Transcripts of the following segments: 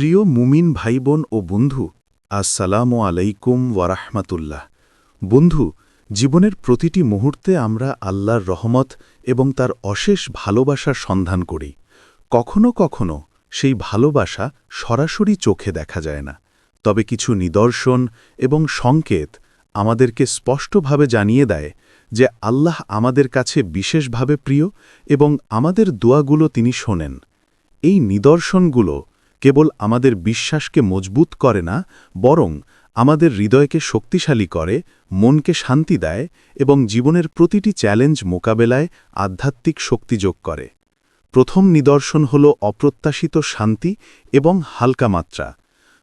প্রিয় মুমিন ভাইবোন ও বন্ধু, আসসালামু আলাইকুম ওয়ারাহমাতুল্লাহ বন্ধু, জীবনের প্রতিটি মুহূর্তে আমরা আল্লাহর রহমত এবং তার অশেষ ভালোবাসার সন্ধান করি। কখনো কখনো সেই ভালোবাসা সরাসরি চোখে দেখা যায় না। তবে কিছু নিদর্শন এবং সংকেত আমাদেরকে স্পষ্টভাবে জানিয়ে দেয় যে আল্লাহ আমাদের কাছে বিশেষভাবে প্রিয় এবং আমাদের দোয়াগুলো তিনি শোনেন। এই নিদর্শনগুলো কেবল আমাদের বিশ্বাসকে মজবুত করে না, বরং আমাদের হৃদয়কে শক্তিশালী করে, মনকে শান্তি দেয় এবং জীবনের প্রতিটি চ্যালেঞ্জ মোকাবেলায় আধ্যাত্মিক শক্তি যোগ করে। প্রথম নিদর্শন হল অপ্রত্যাশিত শান্তি এবং হালকা মাত্রা।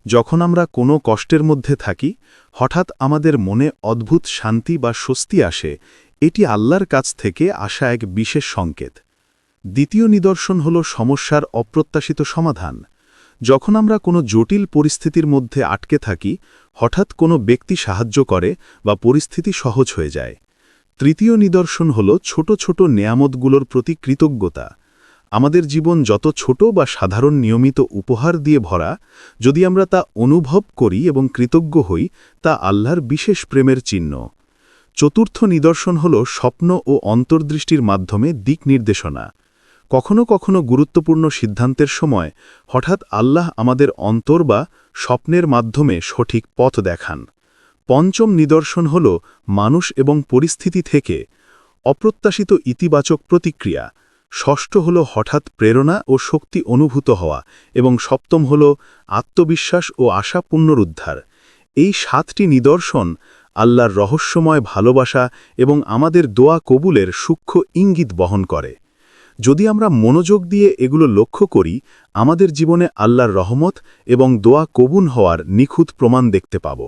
যখন আমরা কোনো কষ্টের মধ্যে থাকি, হঠাৎ আমাদের মনে অদ্ভুত শান্তি বা স্বস্তি আসে, এটি আল্লাহর কাছ থেকে আসা এক বিশেষ সংকেত। দ্বিতীয় নিদর্শন হল সমস্যার অপ্রত্যাশিত সমাধান। যখন আমরা কোনো জটিল পরিস্থিতির মধ্যে আটকে থাকি, হঠাৎ কোনো ব্যক্তি সাহায্য করে বা পরিস্থিতি সহজ হয়ে যায়। তৃতীয় নিদর্শন হল ছোট ছোট নেয়ামতগুলোর প্রতি কৃতজ্ঞতা। আমাদের জীবন যত ছোট বা সাধারণ নিয়মিত উপহার দিয়ে ভরা, যদি আমরা তা অনুভব করি এবং কৃতজ্ঞ হই, তা আল্লাহর বিশেষ প্রেমের চিহ্ন। চতুর্থ নিদর্শন হল স্বপ্ন ও অন্তর্দৃষ্টির মাধ্যমে দিক নির্দেশনা। কখনো কখনো গুরুত্বপূর্ণ সিদ্ধান্তের সময় হঠাৎ আল্লাহ আমাদের অন্তর বা স্বপ্নের মাধ্যমে সঠিক পথ দেখান। পঞ্চম নিদর্শন হল মানুষ এবং পরিস্থিতি থেকে অপ্রত্যাশিত ইতিবাচক প্রতিক্রিয়া। ষষ্ঠ হল হঠাৎ প্রেরণা ও শক্তি অনুভূত হওয়া এবং সপ্তম হল আত্মবিশ্বাস ও আশা পুনরুদ্ধার। এই সাতটি নিদর্শন আল্লাহর রহস্যময় ভালোবাসা এবং আমাদের দোয়া কবুলের সূক্ষ্ম ইঙ্গিত বহন করে। যদি আমরা মনোযোগ দিয়ে এগুলো লক্ষ্য করি, আমাদের জীবনে আল্লাহর রহমত এবং দোয়া কবুন হওয়ার নিখুঁত প্রমাণ দেখতে পাব।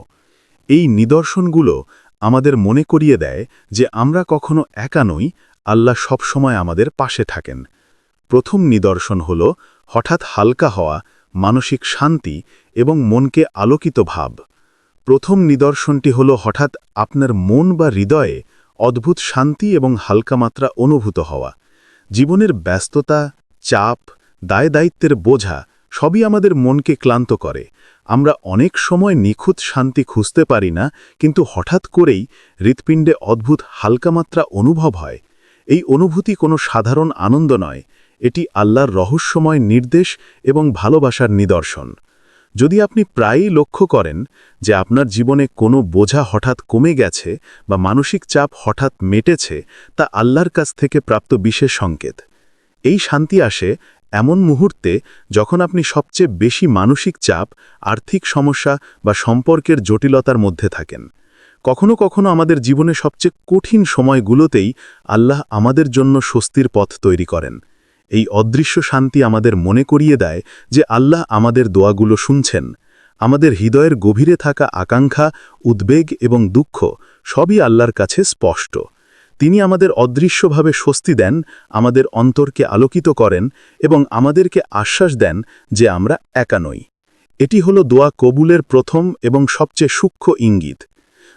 এই নিদর্শনগুলো আমাদের মনে করিয়ে দেয় যে আমরা কখনো একা নই, আল্লাহ সবসময় আমাদের পাশে থাকেন। প্রথম নিদর্শন হল হঠাৎ হালকা হওয়া, মানসিক শান্তি এবং মনকে আলোকিত ভাব। প্রথম নিদর্শনটি হল হঠাৎ আপনার মন বা হৃদয়ে অদ্ভুত শান্তি এবং হালকা মাত্রা অনুভূত হওয়া। জীবনের ব্যস্ততা, চাপ দায় দায়িত্বের বোঝা সবই আমাদের মনকে ক্লান্ত করে। আমরা অনেক সময় নিখুঁত শান্তি খুঁজতে পারি না, কিন্তু হঠাৎ করেই হৃৎপিণ্ডে অদ্ভুত হালকা মাত্রা অনুভব হয়। এই অনুভূতি কোনো সাধারণ আনন্দ নয়, এটি আল্লাহর রহস্যময় নির্দেশ এবং ভালোবাসার নিদর্শন। যদি আপনি প্রায়ই লক্ষ্য করেন যে আপনার জীবনে কোনো বোঝা হঠাৎ কমে গেছে বা মানসিক চাপ হঠাৎ মেটেছে, তা আল্লাহর কাছ থেকে প্রাপ্ত বিশেষ সংকেত। এই শান্তি আসে এমন মুহূর্তে যখন আপনি সবচেয়ে বেশি মানসিক চাপ, আর্থিক সমস্যা বা সম্পর্কের জটিলতার মধ্যে থাকেন। কখনো কখনো আমাদের জীবনে সবচেয়ে কঠিন সময়গুলোতেই আল্লাহ আমাদের জন্য স্বস্তির পথ তৈরি করেন। এই অদৃশ্য শান্তি আমাদের মনে করিয়ে দেয় যে আল্লাহ আমাদের দোয়াগুলো শুনছেন। আমাদের হৃদয়ের গভীরে থাকা আকাঙ্ক্ষা, উদ্বেগ এবং দুঃখ সবই আল্লাহর কাছে স্পষ্ট। তিনি আমাদের অদৃশ্যভাবে স্বস্তি দেন, আমাদের অন্তরকে আলোকিত করেন এবং আমাদেরকে আশ্বাস দেন যে আমরা একা নই। এটি হল দোয়া কবুলের প্রথম এবং সবচেয়ে সূক্ষ্ম ইঙ্গিত।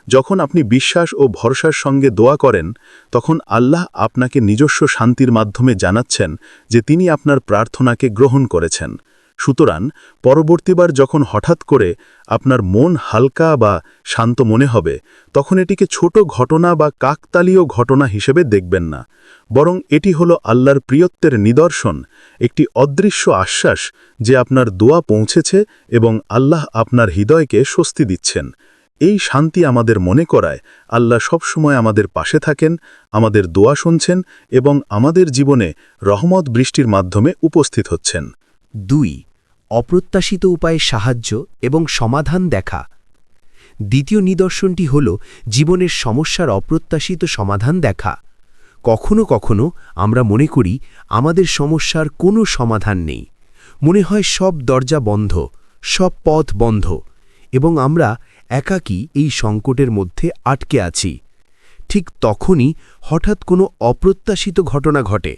যখন আপনি বিশ্বাস ও ভরসার সঙ্গে দোয়া করেন, তখন আল্লাহ আপনাকে নিজস্ব শান্তির মাধ্যমে জানাচ্ছেন যে তিনি আপনার প্রার্থনাকে গ্রহণ করেছেন। সুতরাং, পরবর্তীবার যখন হঠাৎ করে আপনার মন হালকা বা শান্ত মনে হবে, তখন এটিকে ছোট ঘটনা বা কাকতালীয় ঘটনা হিসেবে দেখবেন না। বরং এটি হল আল্লাহর প্রিয়ত্বের নিদর্শন, একটি অদৃশ্য আশ্বাস যে আপনার দোয়া পৌঁছেছে এবং আল্লাহ আপনার হৃদয়কে স্বস্তি দিচ্ছেন। এই শান্তি আমাদের মনে করায়, আল্লাহ সবসময় আমাদের পাশে থাকেন, আমাদের দোয়া শুনছেন এবং আমাদের জীবনে রহমত বৃষ্টির মাধ্যমে উপস্থিত হচ্ছেন। দুই, অপ্রত্যাশিত উপায়ে সাহায্য এবং সমাধান দেখা। দ্বিতীয় নিদর্শনটি হল জীবনের সমস্যার অপ্রত্যাশিত সমাধান দেখা। কখনো কখনো আমরা মনে করি আমাদের সমস্যার কোনো সমাধান নেই। মনে হয় সব দরজা বন্ধ, সব পথ বন্ধ এবং আমরা একাকী এই সংকটের মধ্যে আটকে আছি। ঠিক তখনই হঠাৎ কোনো অপ্রত্যাশিত ঘটনা ঘটে।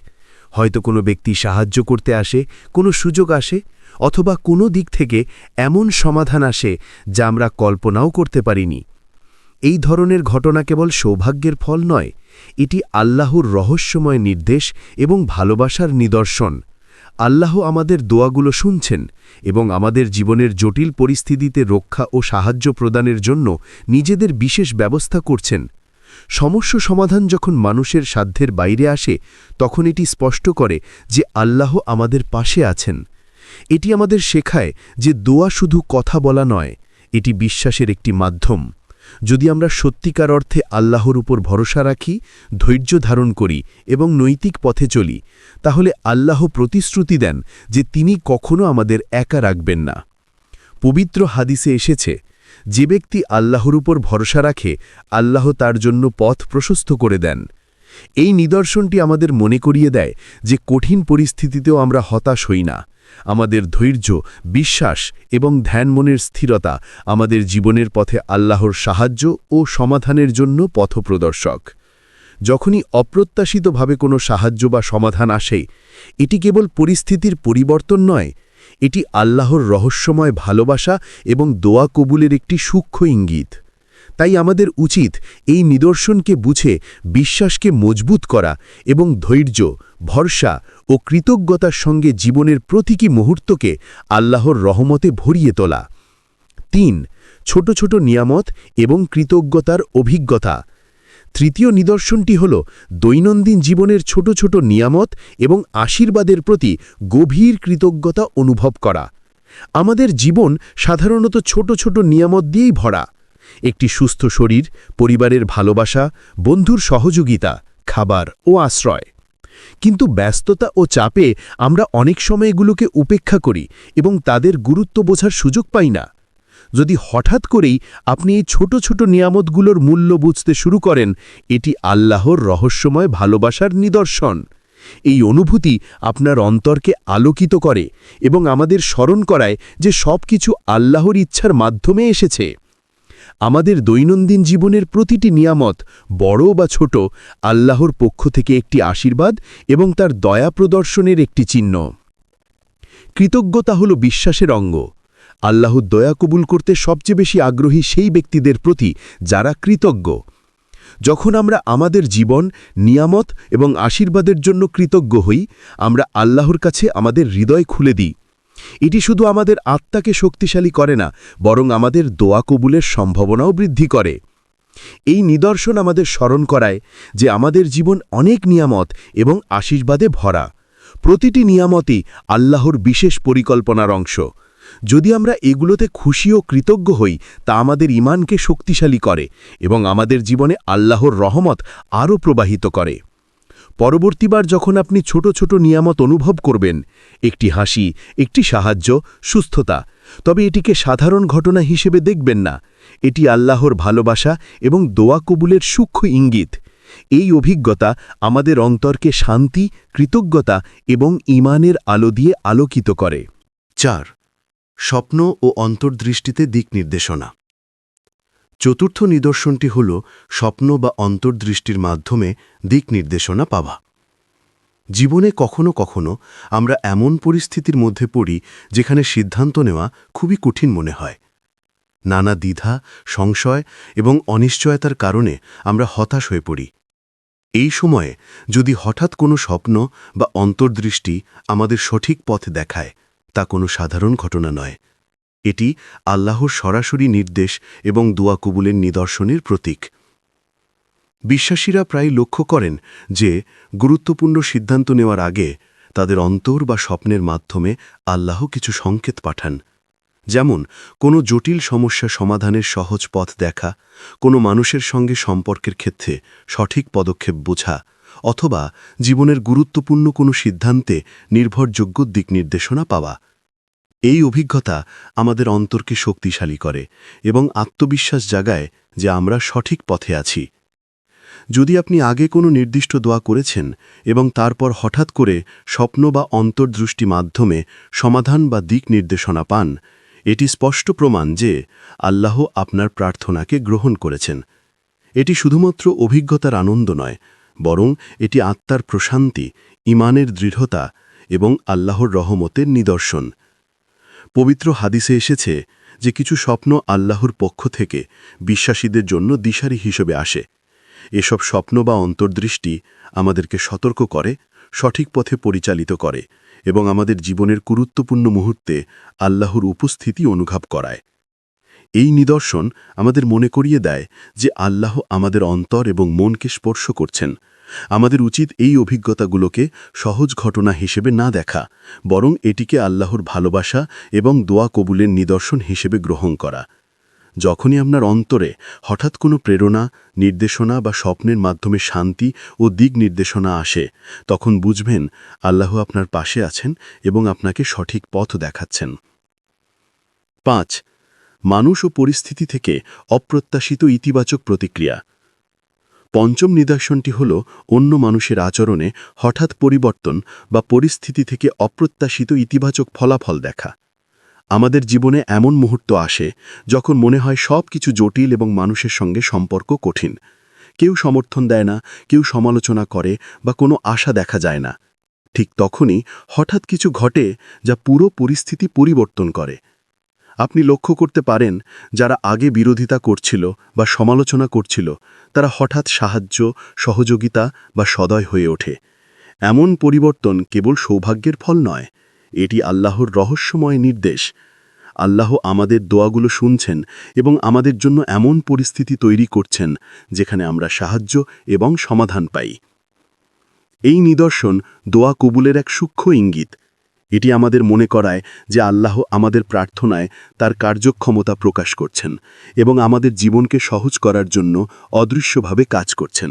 হয়তো কোনো ব্যক্তি সাহায্য করতে আসে, কোনো সুযোগ আসে, অথবা কোনো দিক থেকে এমন সমাধান আসে যা আমরা কল্পনাও করতে পারিনি। এই ধরনের ঘটনা কেবল সৌভাগ্যের ফল নয়, এটি আল্লাহর রহস্যময় নির্দেশ এবং ভালোবাসার নিদর্শন। আল্লাহ আমাদের দোয়াগুলো শুনছেন এবং আমাদের জীবনের জটিল পরিস্থিতিতে রক্ষা ও সাহায্য প্রদানের জন্য নিজেদের বিশেষ ব্যবস্থা করছেন। সমস্যা সমাধান যখন মানুষের সাধ্যের বাইরে আসে, তখন এটি স্পষ্ট করে যে আল্লাহ আমাদের পাশে আছেন। এটি আমাদের শেখায় যে দোয়া শুধু কথা বলা নয়, এটি বিশ্বাসের একটি মাধ্যম। যদি আমরা সত্যিকার অর্থে আল্লাহর উপর ভরসা রাখি, ধৈর্য ধারণ করি এবং নৈতিক পথে চলি, তাহলে আল্লাহ প্রতিশ্রুতি দেন যে তিনি কখনো আমাদের একা রাখবেন না। পবিত্র হাদিসে এসেছে, যে ব্যক্তি আল্লাহর উপর ভরসা রাখে, আল্লাহ তার জন্য পথ প্রশস্ত করে দেন। এই নিদর্শনটি আমাদের মনে করিয়ে দেয় যে কঠিন পরিস্থিতিতেও আমরা হতাশ হই না। আমাদের ধৈর্য, বিশ্বাস এবং ধ্যান মনের স্থিরতা আমাদের জীবনের পথে আল্লাহর সাহায্য ও সমাধানের জন্য পথপ্রদর্শক। যখনই অপ্রত্যাশিতভাবে কোনো সাহায্য বা সমাধান আসে, এটি কেবল পরিস্থিতির পরিবর্তন নয়, এটি আল্লাহর রহস্যময় ভালোবাসা এবং দোয়া কবুলের একটি সূক্ষ্ম ইঙ্গিত। তাই আমাদের উচিত এই নিদর্শনকে বুঝে বিশ্বাসকে মজবুত করা এবং ধৈর্য, ভরসা ও কৃতজ্ঞতার সঙ্গে জীবনের প্রতীকী মুহূর্তকে আল্লাহর রহমতে ভরিয়ে তোলা। তিন, ছোট ছোট নিয়ামত এবং কৃতজ্ঞতার অভিজ্ঞতা। তৃতীয় নিদর্শনটি হল দৈনন্দিন জীবনের ছোট ছোট নিয়ামত এবং আশীর্বাদের প্রতি গভীর কৃতজ্ঞতা অনুভব করা। আমাদের জীবন সাধারণত ছোট ছোট নিয়ামত দিয়েই ভরা। একটি সুস্থ শরীর, পরিবারের ভালোবাসা, বন্ধুর সহযোগিতা, খাবার ও আশ্রয়। কিন্তু ব্যস্ততা ও চাপে আমরা অনেক সময় এগুলোকে উপেক্ষা করি এবং তাদের গুরুত্ব বোঝার সুযোগ পাই না। যদি হঠাৎ করেই আপনি এই ছোট ছোট নিয়ামতগুলোর মূল্য বুঝতে শুরু করেন, এটি আল্লাহর রহস্যময় ভালোবাসার নিদর্শন। এই অনুভূতি আপনার অন্তরকে আলোকিত করে এবং আমাদের স্মরণ করায় যে সব কিছু আল্লাহর ইচ্ছার মাধ্যমে এসেছে। আমাদের দৈনন্দিন জীবনের প্রতিটি নিয়ামত, বড় বা ছোট, আল্লাহর পক্ষ থেকে একটি আশীর্বাদ এবং তার দয়া প্রদর্শনের একটি চিহ্ন। কৃতজ্ঞতা হল বিশ্বাসের অঙ্গ। আল্লাহর দয়া কবুল করতে সবচেয়ে বেশি আগ্রহী সেই ব্যক্তিদের প্রতি যারা কৃতজ্ঞ। যখন আমরা আমাদের জীবন, নিয়ামত এবং আশীর্বাদের জন্য কৃতজ্ঞ হই, আমরা আল্লাহর কাছে আমাদের হৃদয় খুলে দিই। এটি শুধু আমাদের আত্মাকে শক্তিশালী করে না, বরং আমাদের দোয়া কবুলের সম্ভাবনাও বৃদ্ধি করে। এই নিদর্শন আমাদের স্মরণ করায় যে আমাদের জীবন অনেক নিয়ামত এবং আশীর্বাদে ভরা। প্রতিটি নিয়ামতই আল্লাহর বিশেষ পরিকল্পনার অংশ। যদি আমরা এগুলোতে খুশি ও কৃতজ্ঞ হই, তা আমাদের ইমানকে শক্তিশালী করে এবং আমাদের জীবনে আল্লাহর রহমত আরও প্রবাহিত করে। পরবর্তীবার যখন আপনি ছোট ছোট নিয়ামত অনুভব করবেন, একটি হাসি, একটি সাহায্য, সুস্থতা, তবে এটিকে সাধারণ ঘটনা হিসেবে দেখবেন না। এটি আল্লাহর ভালোবাসা এবং দোয়া কবুলের সূক্ষ্ম ইঙ্গিত। এই অভিজ্ঞতা আমাদের অন্তরকে শান্তি, কৃতজ্ঞতা এবং ইমানের আলো দিয়ে আলোকিত করে। চার, স্বপ্ন ও অন্তর্দৃষ্টিতে দিক নির্দেশনা। চতুর্থ নিদর্শনটি হল স্বপ্ন বা অন্তর্দৃষ্টির মাধ্যমে দিক নির্দেশনা পাওয়া। জীবনে কখনো কখনো আমরা এমন পরিস্থিতির মধ্যে পড়ি যেখানে সিদ্ধান্ত নেওয়া খুবই কঠিন মনে হয়। নানা দ্বিধা, সংশয় এবং অনিশ্চয়তার কারণে আমরা হতাশ হয়ে পড়ি। এই সময়ে যদি হঠাৎ কোনো স্বপ্ন বা অন্তর্দৃষ্টি আমাদের সঠিক পথ দেখায়, তা কোনো সাধারণ ঘটনা নয়। এটি আল্লাহর সরাসরি নির্দেশ এবং দোয়া কবুলের নিদর্শনের প্রতীক। বিশ্বাসীরা প্রায় লক্ষ্য করেন যে, গুরুত্বপূর্ণ সিদ্ধান্ত নেওয়ার আগে তাদের অন্তর বা স্বপ্নের মাধ্যমে আল্লাহ কিছু সংকেত পাঠান। যেমন, কোনো জটিল সমস্যা সমাধানের সহজ পথ দেখা, কোনো মানুষের সঙ্গে সম্পর্কের ক্ষেত্রে সঠিক পদক্ষেপ বোঝা, অথবা জীবনের গুরুত্বপূর্ণ কোনো সিদ্ধান্তে নির্ভরযোগ্য দিক নির্দেশনা পাওয়া। এই অভিজ্ঞতা আমাদের অন্তরকে শক্তিশালী করে এবং আত্মবিশ্বাস জাগায় যে আমরা সঠিক পথে আছি। যদি আপনি আগে কোনো নির্দিষ্ট দোয়া করেছেন এবং তারপর হঠাৎ করে স্বপ্ন বা অন্তর্দৃষ্টি মাধ্যমে সমাধান বা দিক নির্দেশনা পান, এটি স্পষ্ট প্রমাণ যে আল্লাহ আপনার প্রার্থনাকে গ্রহণ করেছেন। এটি শুধুমাত্র অভিজ্ঞতার আনন্দ নয়, বরং এটি আত্মার প্রশান্তি, ইমানের দৃঢ়তা এবং আল্লাহর রহমতের নিদর্শন। পবিত্র হাদিসে এসেছে যে কিছু স্বপ্ন আল্লাহর পক্ষ থেকে বিশ্বাসীদের জন্য দিশারি হিসেবে আসে। এসব স্বপ্ন বা অন্তর্দৃষ্টি আমাদেরকে সতর্ক করে, সঠিক পথে পরিচালিত করে এবং আমাদের জীবনের গুরুত্বপূর্ণ মুহূর্তে আল্লাহর উপস্থিতি অনুভব করায়। এই নিদর্শন আমাদের মনে করিয়ে দেয় যে আল্লাহ আমাদের অন্তর এবং মনকে স্পর্শ করছেন। আমাদের উচিত এই অভিজ্ঞতাগুলোকে সহজ ঘটনা হিসেবে না দেখা, বরং এটিকে আল্লাহর ভালোবাসা এবং দোয়া কবুলের নিদর্শন হিসেবে গ্রহণ করা। যখনই আপনার অন্তরে হঠাৎ কোনো প্রেরণা, নির্দেশনা বা স্বপ্নের মাধ্যমে শান্তি ও দিক নির্দেশনা আসে, তখন বুঝবেন আল্লাহ আপনার পাশে আছেন এবং আপনাকে সঠিক পথ দেখাচ্ছেন। পাঁচ, মানুষ ও পরিস্থিতি থেকে অপ্রত্যাশিত ইতিবাচক প্রতিক্রিয়া। পঞ্চম নিদর্শনটি হল অন্য মানুষের আচরণে হঠাৎ পরিবর্তন বা পরিস্থিতি থেকে অপ্রত্যাশিত ইতিবাচক ফলাফল দেখা। আমাদের জীবনে এমন মুহূর্ত আসে যখন মনে হয় সব কিছু জটিল এবং মানুষের সঙ্গে সম্পর্ক কঠিন। কেউ সমর্থন দেয় না, কেউ সমালোচনা করে বা কোনো আশা দেখা যায় না। ঠিক তখনই হঠাৎ কিছু ঘটে যা পুরো পরিস্থিতি পরিবর্তন করে। আপনি লক্ষ্য করতে পারেন, যারা আগে বিরোধিতা করছিল বা সমালোচনা করছিল, তারা হঠাৎ সাহায্য, সহযোগিতা বা সদয় হয়ে ওঠে। এমন পরিবর্তন কেবল সৌভাগ্যের ফল নয়, এটি আল্লাহর রহস্যময় নির্দেশ। আল্লাহ আমাদের দোয়াগুলো শুনছেন এবং আমাদের জন্য এমন পরিস্থিতি তৈরি করছেন, যেখানে আমরা সাহায্য এবং সমাধান পাই। এই নিদর্শন দোয়া কবুলের এক সূক্ষ্ম ইঙ্গিত। এটি আমাদের মনে করায় যে আল্লাহ আমাদের প্রার্থনায় তার কার্যক্ষমতা প্রকাশ করছেন এবং আমাদের জীবনকে সহজ করার জন্য অদৃশ্যভাবে কাজ করছেন।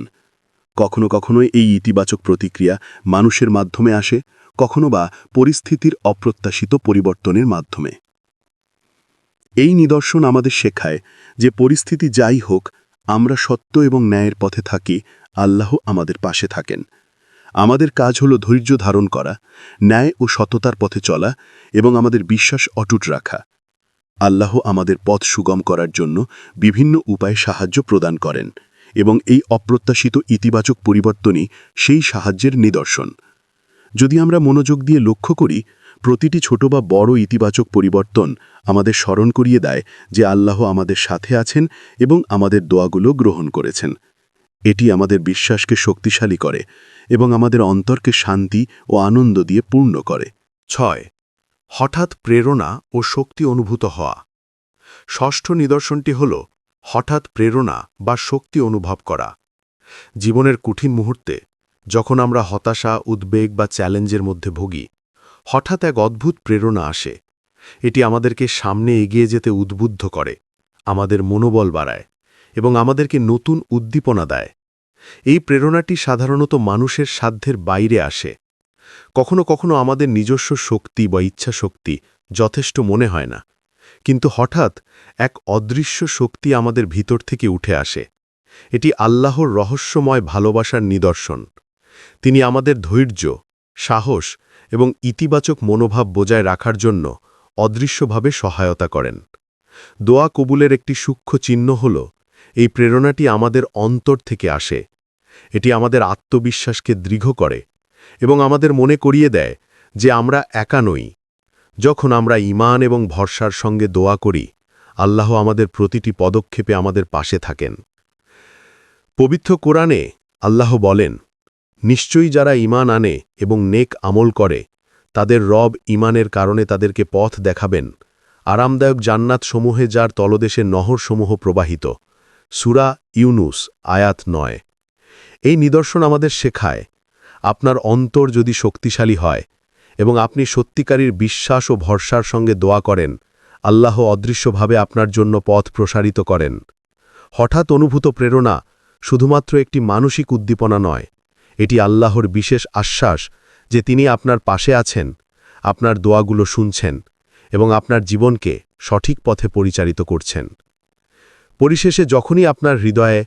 কখনো কখনো এই ইতিবাচক প্রতিক্রিয়া মানুষের মাধ্যমে আসে, কখনো বা পরিস্থিতির অপ্রত্যাশিত পরিবর্তনের মাধ্যমে। এই নিদর্শন আমাদের শেখায় যে পরিস্থিতি যাই হোক, আমরা সত্য এবং ন্যায়ের পথে থাকি, আল্লাহ আমাদের পাশে থাকেন। আমাদের কাজ হলো ধৈর্য ধারণ করা, ন্যায় ও সততার পথে চলা এবং আমাদের বিশ্বাস অটুট রাখা। আল্লাহ আমাদের পথ সুগম করার জন্য বিভিন্ন উপায়ে সাহায্য প্রদান করেন এবং এই অপ্রত্যাশিত ইতিবাচক পরিবর্তনই সেই সাহায্যের নিদর্শন। যদি আমরা মনোযোগ দিয়ে লক্ষ্য করি, প্রতিটি ছোট বা বড় ইতিবাচক পরিবর্তন আমাদের স্মরণ করিয়ে দেয় যে আল্লাহ আমাদের সাথে আছেন এবং আমাদের দোয়াগুলো গ্রহণ করেছেন। এটি আমাদের বিশ্বাসকে শক্তিশালী করে এবং আমাদের অন্তরকে শান্তি ও আনন্দ দিয়ে পূর্ণ করে। ছয়, হঠাৎ প্রেরণা ও শক্তি অনুভূত হওয়া। ষষ্ঠ নিদর্শনটি হল হঠাৎ প্রেরণা বা শক্তি অনুভব করা। জীবনের কঠিন মুহূর্তে যখন আমরা হতাশা, উদ্বেগ বা চ্যালেঞ্জের মধ্যে ভুগি, হঠাৎ এক অদ্ভুত প্রেরণা আসে। এটি আমাদেরকে সামনে এগিয়ে যেতে উদ্বুদ্ধ করে, আমাদের মনোবল বাড়ায়। এবং আমাদেরকে নতুন উদ্দীপনা দেয়। এই প্রেরণাটি সাধারণত মানুষের সাধ্যের বাইরে আসে। কখনো কখনো আমাদের নিজস্ব শক্তি বা ইচ্ছা শক্তি যথেষ্ট মনে হয় না। কিন্তু হঠাৎ এক অদৃশ্য শক্তি আমাদের ভিতর থেকে উঠে আসে। এটি আল্লাহর রহস্যময় ভালোবাসার নিদর্শন। তিনি আমাদের ধৈর্য, সাহস এবং ইতিবাচক মনোভাব বজায় রাখার জন্য অদৃশ্যভাবে সহায়তা করেন। দোয়া কবুলের একটি সূক্ষ্ম চিহ্ন হল এই প্রেরণাটি আমাদের অন্তর থেকে আসে। এটি আমাদের আত্মবিশ্বাসকে দৃঢ় করে এবং আমাদের মনে করিয়ে দেয় যে আমরা একা নই। যখন আমরা ইমান এবং ভরসার সঙ্গে দোয়া করি, আল্লাহ আমাদের প্রতিটি পদক্ষেপে আমাদের পাশে থাকেন। পবিত্র কোরআনে আল্লাহ বলেন, নিশ্চয়ই যারা ইমান আনে এবং নেক আমল করে, তাদের রব ইমানের কারণে তাদেরকে পথ দেখাবেন। আরামদায়ক জান্নাত সমূহে যার তলদেশে নহরসমূহ প্রবাহিত। সুরা ইউনুস, আয়াত নয়। এই নিদর্শন আমাদের শেখায়, আপনার অন্তর যদি শক্তিশালী হয় এবং আপনি সত্যিকারীর বিশ্বাস ও ভরসার সঙ্গে দোয়া করেন, আল্লাহ অদৃশ্যভাবে আপনার জন্য পথ প্রসারিত করেন। হঠাৎ অনুভূত প্রেরণা শুধুমাত্র একটি মানসিক উদ্দীপনা নয়, এটি আল্লাহর বিশেষ আশ্বাস যে তিনি আপনার পাশে আছেন, আপনার দোয়াগুলো শুনছেন এবং আপনার জীবনকে সঠিক পথে পরিচালিত করছেন। পরিশেষে যখনই আপনার হৃদয়ে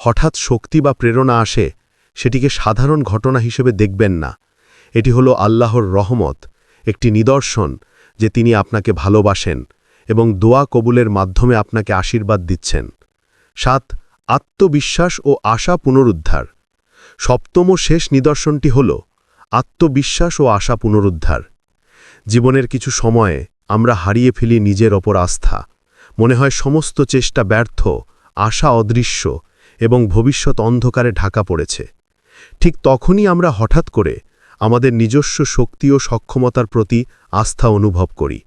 হঠাৎ শক্তি বা প্রেরণা আসে, সেটিকে সাধারণ ঘটনা হিসেবে দেখবেন না। এটি হল আল্লাহর রহমত, একটি নিদর্শন যে তিনি আপনাকে ভালোবাসেন এবং দোয়া কবুলের মাধ্যমে আপনাকে আশীর্বাদ দিচ্ছেন। সাত, আত্মবিশ্বাস ও আশা পুনরুদ্ধার। সপ্তম শেষ নিদর্শনটি হল আত্মবিশ্বাস ও আশা পুনরুদ্ধার। জীবনের কিছু সময়ে আমরা হারিয়ে ফেলি নিজের ওপর আস্থা। মনে হয় সমস্ত চেষ্টা ব্যর্থ, আশা অদৃশ্য এবং ভবিষ্যৎ অন্ধকারে ঢাকা পড়েছে। ঠিক তখনই আমরা হঠাৎ করে আমাদের নিজস্ব শক্তি ও সক্ষমতার প্রতি আস্থা অনুভব করি।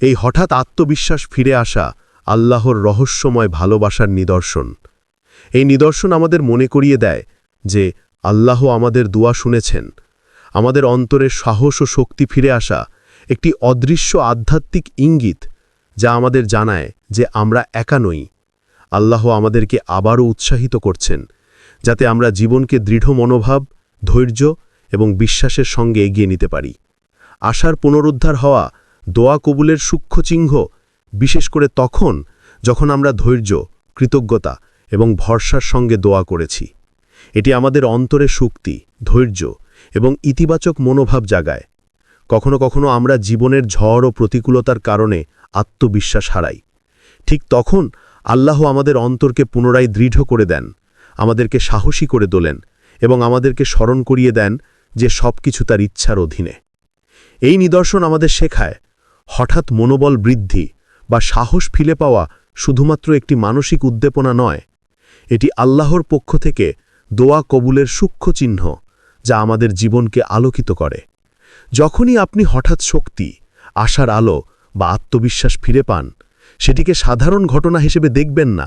এই হঠাৎ আত্মবিশ্বাস ফিরে আসা আল্লাহর রহস্যময় ভালোবাসার নিদর্শন। এই নিদর্শন আমাদের মনে করিয়ে দেয় যে আল্লাহ আমাদের দোয়া শুনেছেন। আমাদের অন্তরের সাহস ও শক্তি ফিরে আসা একটি অদৃশ্য আধ্যাত্মিক ইঙ্গিত যা আমাদের জানায় যে আমরা একা নই। আল্লাহ আমাদেরকে আবারও উৎসাহিত করছেন, যাতে আমরা জীবনকে দৃঢ় মনোভাব, ধৈর্য এবং বিশ্বাসের সঙ্গে এগিয়ে নিতে পারি। আশার পুনরুদ্ধার হওয়া দোয়া কবুলের সূক্ষ্ম চিহ্ন, বিশেষ করে তখন যখন আমরা ধৈর্য, কৃতজ্ঞতা এবং ভরসার সঙ্গে দোয়া করেছি। এটি আমাদের অন্তরে শক্তি, ধৈর্য এবং ইতিবাচক মনোভাব জাগায়। কখনো কখনো আমরা জীবনের ঝড় ও প্রতিকূলতার কারণে আত্মবিশ্বাস হারাই। ঠিক তখন আল্লাহ আমাদের অন্তরকে পুনরায় দৃঢ় করে দেন, আমাদেরকে সাহসী করে তোলেন এবং আমাদেরকে স্মরণ করিয়ে দেন যে সব কিছু তার ইচ্ছার অধীনে। এই নিদর্শন আমাদের শেখায়, হঠাৎ মনোবল বৃদ্ধি বা সাহস ফিলে পাওয়া শুধুমাত্র একটি মানসিক উদ্দীপনা নয়, এটি আল্লাহর পক্ষ থেকে দোয়া কবুলের সূক্ষ্ম চিহ্ন যা আমাদের জীবনকে আলোকিত করে। যখনই আপনি হঠাৎ শক্তি, আশার আলো বা আত্মবিশ্বাস ফিরে পান, সেটিকে সাধারণ ঘটনা হিসেবে দেখবেন না।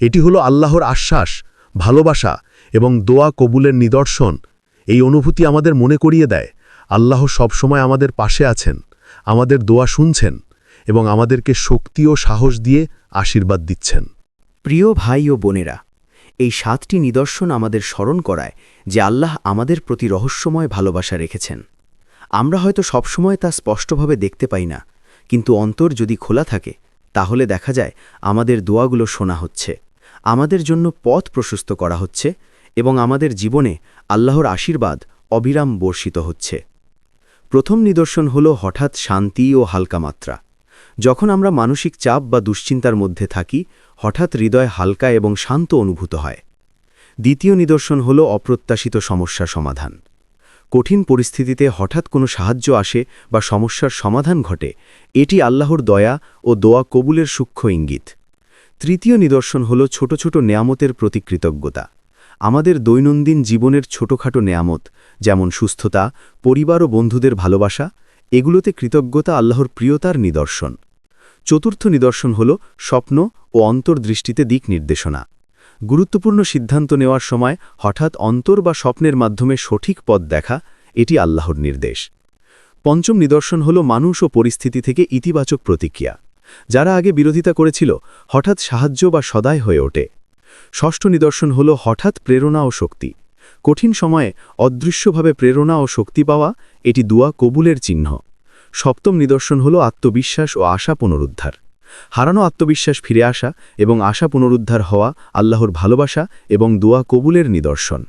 এটি হলো আল্লাহর আশ্বাস, ভালোবাসা এবং দোয়া কবুলের নিদর্শন। এই অনুভূতি আমাদের মনে করিয়ে দেয়, আল্লাহ সবসময় আমাদের পাশে আছেন, আমাদের দোয়া শুনছেন এবং আমাদেরকে শক্তি ও সাহস দিয়ে আশীর্বাদ দিচ্ছেন। প্রিয় ভাই ও বোনেরা, এই সাতটি নিদর্শন আমাদের স্মরণ করায় যে আল্লাহ আমাদের প্রতি রহস্যময় ভালোবাসা রেখেছেন। আমরা হয়তো সবসময় তা স্পষ্টভাবে দেখতে পাই না, কিন্তু অন্তর যদি খোলা থাকে, তাহলে দেখা যায় আমাদের দোয়াগুলো শোনা হচ্ছে। আমাদের জন্য পথ প্রশস্ত করা হচ্ছে এবং আমাদের জীবনে আল্লাহর আশীর্বাদ অবিরাম বর্ষিত হচ্ছে। প্রথম নিদর্শন হল হঠাৎ শান্তি ও হালকা মাত্রা। যখন আমরা মানসিক চাপ বা দুশ্চিন্তার মধ্যে থাকি, হঠাৎ হৃদয় হালকা এবং শান্ত অনুভূত হয়। দ্বিতীয় নিদর্শন হল অপ্রত্যাশিত সমস্যা সমাধান। কঠিন পরিস্থিতিতে হঠাৎ কোনো সাহায্য আসে বা সমস্যার সমাধান ঘটে, এটি আল্লাহর দয়া ও দোয়া কবুলের সূক্ষ্ম ইঙ্গিত। তৃতীয় নিদর্শন হল ছোট ছোট নেয়ামতের প্রতি কৃতজ্ঞতা আমাদের দৈনন্দিন জীবনের ছোটখাটো নেয়ামত, যেমন সুস্থতা, পরিবার ও বন্ধুদের ভালোবাসা, এগুলোতে কৃতজ্ঞতা আল্লাহর প্রিয়তার নিদর্শন। চতুর্থ নিদর্শন হল স্বপ্ন ও অন্তর্দৃষ্টিতে দিক নির্দেশনা। গুরুত্বপূর্ণ সিদ্ধান্ত নেওয়ার সময় হঠাৎ অন্তর বা স্বপ্নের মাধ্যমে সঠিক পথ দেখা, এটি আল্লাহর নির্দেশ। পঞ্চম নিদর্শন হল মানুষ ও পরিস্থিতি থেকে ইতিবাচক প্রতিক্রিয়া। যারা আগে বিরোধিতা করেছিল, হঠাৎ সাহায্য বা সদায় হয়ে ওঠে। ষষ্ঠ নিদর্শন হল হঠাৎ প্রেরণা ও শক্তি। কঠিন সময়ে অদৃশ্যভাবে প্রেরণা ও শক্তি পাওয়া, এটি দুয়া কবুলের চিহ্ন। সপ্তম নিদর্শন হল আত্মবিশ্বাস ও আশা পুনরুদ্ধার। হারানো আত্মবিশ্বাস ফিরে আসা এবং আশা পুনরুদ্ধার হওয়া আল্লাহর ভালোবাসা এবং দোয়া কবুলের নিদর্শন।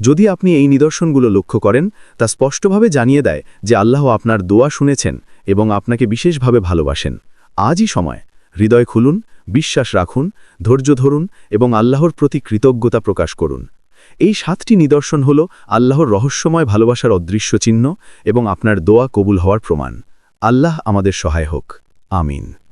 যদি আপনি এই নিদর্শনগুলো লক্ষ্য করেন, তা স্পষ্টভাবে জানিয়ে দেয় যে আল্লাহ আপনার দোয়া শুনেছেন এবং আপনাকে বিশেষভাবে ভালোবাসেন। আজই সময়। হৃদয় খুলুন, বিশ্বাস রাখুন, ধৈর্য ধরুন এবং আল্লাহর প্রতি কৃতজ্ঞতা প্রকাশ করুন। এই সাতটি নিদর্শন হল আল্লাহর রহস্যময় ভালোবাসার অদৃশ্য চিহ্ন এবং আপনার দোয়া কবুল হওয়ার প্রমাণ। আল্লাহ আমাদের সহায় হোক। আমিন।